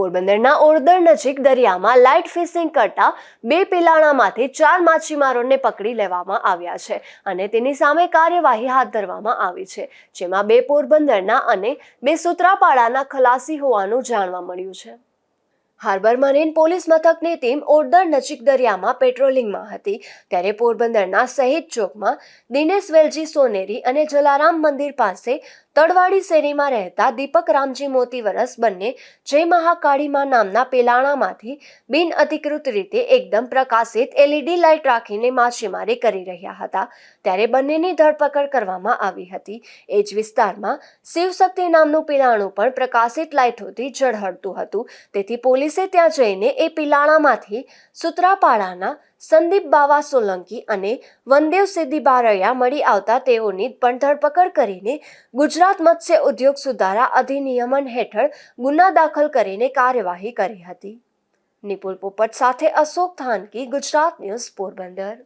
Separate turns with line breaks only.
પોરબંદરના ઓરદર નજીક દરિયામાં લાઇટ ફિશિંગ કરતા બે પિલાણામાંથી ચાર માછીમારોને પકડી લેવામાં આવ્યા છે અને તેની સામે કાર્યવાહી હાથ ધરવામાં આવી છે, જેમાં બે પોરબંદરના અને બે સુત્રાપાડાના ખલાસી હોવાનું જાણવા મળ્યું છે. હાર્બર મરીન પોલીસ મથકની ટીમ ઓરદર નજીક દરિયામાં પેટ્રોલિંગમાં હતી, ત્યારે પોરબંદરના શહીદ ચોકમાં દિનેશ વેલજી સોનેરી અને જલારામ મંદિર પાસે તળવાડી શેરીમાં રહેતા દીપક રામજી મોતી વરસ બંને જય મહાકાળીમાં નામના પેલાણામાંથી બિન અધિકૃત રીતે એકદમ પ્રકાશિત એલઈડી લાઇટ રાખીને માછીમારી કરી રહ્યા હતા. ત્યારે બંનેની ધરપકડ કરવામાં આવી હતી. એ જ વિસ્તારમાં શિવશક્તિ નામનું પિલાણું પણ પ્રકાશિત લાઇટોથી ઝળહળતું હતું. તેથી પોલીસે ત્યાં જઈને એ પિલાણામાંથી સુત્રાપાડાના સંદીપ બાવા સોલંકી અને વનદેવ સિદ્ધિ બારૈયા મળી આવતા તેઓની પણ ધરપકડ કરીને ગુજરાત મત્સ્ય ઉદ્યોગ સુધારા અધિનિયમન હેઠળ ગુના દાખલ કરીને કાર્યવાહી કરી હતી. નિપુલ પોપટ સાથે અશોક થાનકી, ગુજરાત ન્યૂઝ પોરબંદર.